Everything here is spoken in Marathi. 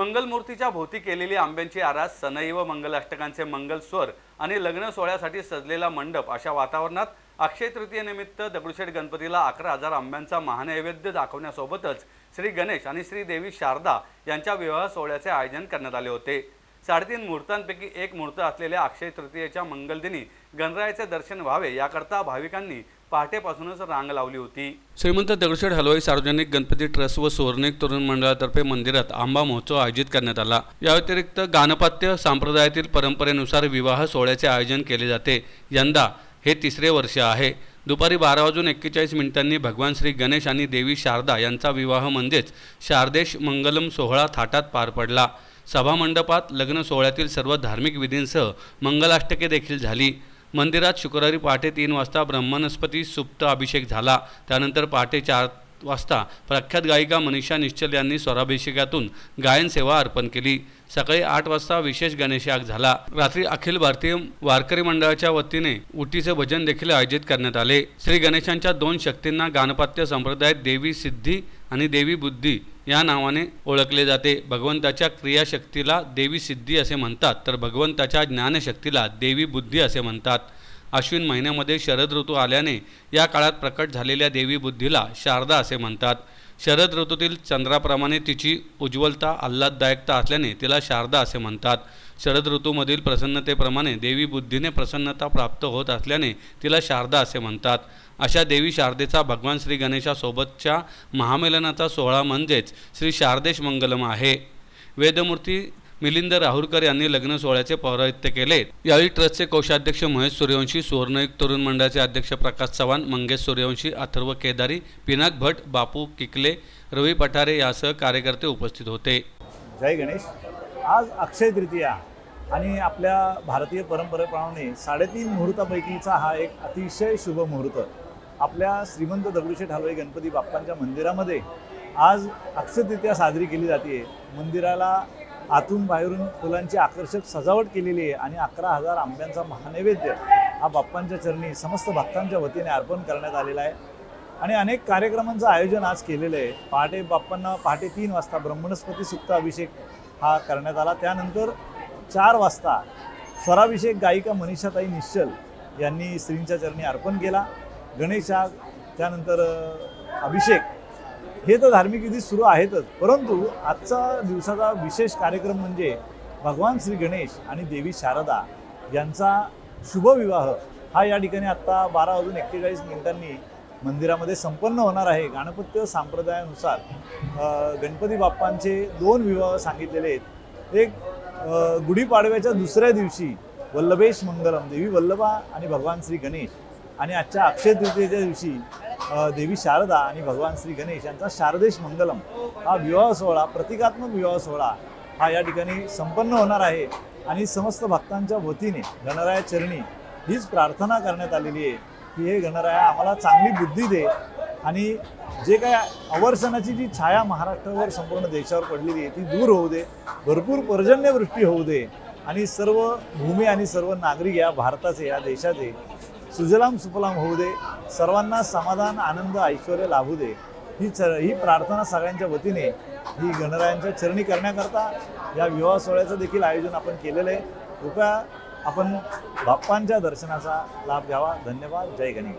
मंगलमूर्तीच्या भोवती केलेली आंब्यांची आरास सनई व मंगलाष्टकांचे मंगल स्वर आणि लग्न सोहळ्यासाठी सजलेला मंडप अशा वातावरणात अक्षय तृतीयेनिमित्त दगडूशेठ गणपतीला अकरा हजार आंब्यांचा महानैवेद्य दाखवण्यासोबतच श्री गणेश आणि श्री देवी शारदा यांच्या विवाह सोहळ्याचे आयोजन करण्यात आले होते. साडेतीन मुहूर्तांपैकी एक मुहूर्त असलेल्या अक्षय तृतीयेच्या मंगलदिनी गणरायाचे दर्शन व्हावे याकरता भाविकांनी पहाटेपासूनच रांग लावली होती. श्रीमंत दगडूशेठ हलवाई सार्वजनिक गणपती ट्रस्ट व सुवर्णिक तरुण मंडळातर्फे मंदिरात आंबा महोत्सव आयोजित करण्यात आला. या व्यतिरिक्त गाणपत्य संप्रदायातील परंपरेनुसार विवाह सोहळ्याचे आयोजन केले जाते. यंदा हे तिसरे वर्ष आहे. दुपारी बारा वाजून एक्केचाळीस मिनिटांनी भगवान श्री गणेश आणि देवी शारदा यांचा विवाह म्हणजेच शारदेश मंगलम सोहळा थाटात पार पडला. सभामंडपात लग्न सोहळ्यातील सर्व धार्मिक विधींसह मंगलाष्टके देखील झाली. मंदिरात शुक्रवारी पहाटे तीन वाजता ब्रह्मनस्पती सुप्त अभिषेक झाला. त्यानंतर पहाटे चार वाजता प्रख्यात गायिका मनीषा निश्चल यांनी स्वराभिषेकातून गायन सेवा अर्पण केली. सकाळी आठ वाजता विशेष गणेशयाग झाला. रात्री अखिल भारतीय वारकरी मंडळाच्या वतीने उटीचे भजन देखील आयोजित करण्यात आले. श्री गणेशांच्या दोन शक्तींना गाणपत्य संप्रदायात देवी सिद्धी आणि देवी बुद्धी या नावाने ओळखले जाते. भगवंताच्या क्रियाशक्तीला देवी सिद्धी असे म्हणतात. तर भगवंताच्या ज्ञानशक्तीला देवी बुद्धी असे म्हणतात. अश्विन महिन्यामध्ये शरद ऋतू आल्याने या काळात प्रकट झालेल्या देवी बुद्धीला शारदा असे म्हणतात. शरद ऋतूतील चंद्राप्रमाणे तिची उज्ज्वलता आल्हाददायकता असल्याने तिला शारदा असे म्हणतात. शरद ऋतूमधील प्रसन्नतेप्रमाणे देवी बुद्धीने प्रसन्नता प्राप्त होत असल्याने तिला शारदा असे म्हणतात. अशा देवी शारदेचा भगवान श्री गणेशासोबतच्या महामेलनाचा सोहळा म्हणजेच श्री शारदेश मंगलम आहे. वेदमूर्ती मिलिंद राहुरकर यांनी लग्न सोहळ्याचे पौराहित्य केले. यावेळी ट्रस्टचे कोषाध्यक्ष महेश सूर्यवंशी सुवर्णयुग तरुण मंडळाचे अध्यक्ष प्रकाश चव्हाण मंगेश सूर्यवंशी अथर्व केदारी पिनाक भट बापू किकले रवी पठारे यासह कार्यकर्ते उपस्थित होते. जय गणेश. आज अक्षय तृतीया आणि आपल्या भारतीय परंपरेप्रमाणे साडेतीन मुहूर्तापैकीचा हा एक अतिशय शुभ मुहूर्त. आपल्या श्रीमंत दगडूशेठ हलवाई गणपती बाप्पांच्या मंदिरामध्ये आज अक्षय साजरी केली जाते. मंदिराला आतून बाहेरून फुलांची आकर्षक सजावट केलेली आहे आणि अकरा हजार आंब्यांचा महानैवेद्य हा बाप्पांच्या चरणी समस्त भक्तांच्या वतीने अर्पण करण्यात आलेला आहे. आणि अनेक कार्यक्रमांचं आयोजन आज केलेलं आहे. पहाटे बाप्पांना पहाटे तीन वाजता ब्रह्मणस्पती सुक्त अभिषेक हा करण्यात आला. त्यानंतर चार वाजता स्वराभिषेक गायिका मनीषाताई निश्चल यांनी स्त्रींच्या चरणी अर्पण केला. गणेशा त्यानंतर अभिषेक. हे तर धार्मिक विधी सुरू आहेतच. परंतु आजचा दिवसाचा विशेष कार्यक्रम म्हणजे भगवान श्री गणेश आणि देवी शारदा यांचा शुभविवाह हा या ठिकाणी आत्ता बारा वाजून एक्केचाळीस मिनिटांनी मंदिरामध्ये संपन्न होणार आहे. गणपत्य संप्रदायानुसार गणपती बाप्पांचे दोन विवाह सांगितलेले आहेत. एक गुढीपाडव्याच्या दुसऱ्या दिवशी वल्लभेश मंगलम देवी वल्लभा आणि भगवान श्री गणेश आणि आजच्या अक्षय तृतीयेच्या दिवशी देवी शारदा आणि भगवान श्री गणेश यांचा शारदेश मंगलम हा विवाह सोहळा प्रतिकात्मक विवाह सोहळा हा या ठिकाणी संपन्न होणार आहे आणि समस्त भक्तांच्या वतीने गणराया चरणी हीच प्रार्थना करण्यात आलेली आहे की हे गणराया आम्हाला चांगली बुद्धी दे आणि जे काय अवर्षणाची जी छाया महाराष्ट्रावर संपूर्ण देशावर पडलेली आहे ती दूर होऊ दे भरपूर पर्जन्यवृष्टी होऊ दे आणि सर्व भूमी आणि सर्व नागरिक या भारताचे या देशाचे सुजलाम सुफलाम होऊ दे सर्वांना समाधान आनंद ऐश्वर लाभू दे. ही च ही प्रार्थना सगळ्यांच्या वतीने ही गणरायांच्या चरणी करण्याकरता या विवाह सोहळ्याचं देखील आयोजन आपण केलेलं आहे. कृपया आपण बाप्पांच्या दर्शनाचा लाभ घ्यावा. धन्यवाद. जय गणेश.